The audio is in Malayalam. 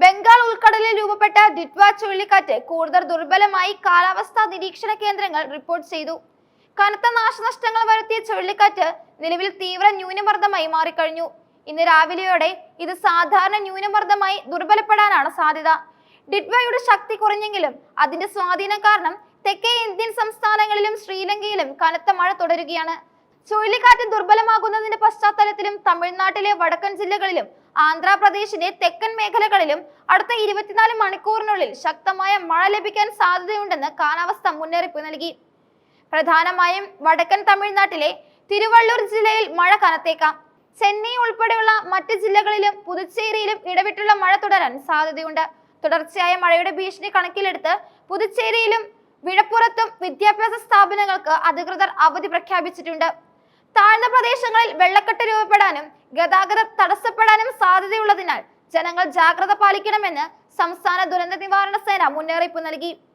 ബംഗാൾ ഉൾക്കടലിൽ രൂപപ്പെട്ട ഡിറ്റ്വ ചുഴലിക്കാറ്റ് കൂടുതൽ ദുർബലമായി കാലാവസ്ഥാ നിരീക്ഷണ കേന്ദ്രങ്ങൾ റിപ്പോർട്ട് ചെയ്തു. കനത്ത നാശനഷ്ടങ്ങൾ വരുത്തിയ ചുഴലിക്കാറ്റ് നിലവിൽ തീവ്ര ന്യൂനമർദ്ദമായി മാറിക്കഴിഞ്ഞു. ഇന്ന് രാവിലെയോടെ ഇത് സാധാരണ ന്യൂനമർദ്ദമായി ദുർബലപ്പെടാനാണ് സാധ്യത. ഡിഡ്വയുടെ ശക്തി കുറഞ്ഞെങ്കിലും അതിന്റെ സ്വാധീനം കാരണം തെക്കേ ഇന്ത്യൻ സംസ്ഥാനങ്ങളിലും ശ്രീലങ്കയിലും കനത്ത മഴ തുടരുകയാണ്. ചുഴലിക്കാറ്റ് ദുർബലമാകുന്നതിന്റെ പശ്ചാത്തലത്തിലും തമിഴ്നാട്ടിലെ വടക്കൻ ജില്ലകളിലും ആന്ധ്രാപ്രദേശിന്റെ തെക്കൻ മേഖലകളിലും അടുത്ത ഇരുപത്തിനാല് മണിക്കൂറിനുള്ളിൽ ശക്തമായ മഴ ലഭിക്കാൻ സാധ്യതയുണ്ടെന്ന് കാലാവസ്ഥ മുന്നറിയിപ്പ് നൽകി. പ്രധാനമായും വടക്കൻ തമിഴ്നാട്ടിലെ തിരുവള്ളൂർ ജില്ലയിൽ മഴ കനത്തേക്കാം. ചെന്നൈ ഉൾപ്പെടെയുള്ള മറ്റ് ജില്ലകളിലും പുതുച്ചേരിയിലും ഇടവിട്ടുള്ള മഴ തുടരാൻ സാധ്യതയുണ്ട്. തുടർച്ചയായ മഴയുടെ ഭീഷണി കണക്കിലെടുത്ത് പുതുച്ചേരിയിലും വിഴപ്പുറത്തും വിദ്യാഭ്യാസ സ്ഥാപനങ്ങൾക്ക് അധികൃതർ അവധി പ്രഖ്യാപിച്ചിട്ടുണ്ട്. താഴ്ന്ന പ്രദേശങ്ങളിൽ വെള്ളക്കെട്ട് രൂപപ്പെടാനും ഗതാഗതം തടസ്സപ്പെടാനും സാധ്യതയുള്ളതിനാൽ ജനങ്ങൾ ജാഗ്രത പാലിക്കണമെന്ന് സംസ്ഥാന ദുരന്ത നിവാരണ സേന മുന്നറിയിപ്പ് നൽകി.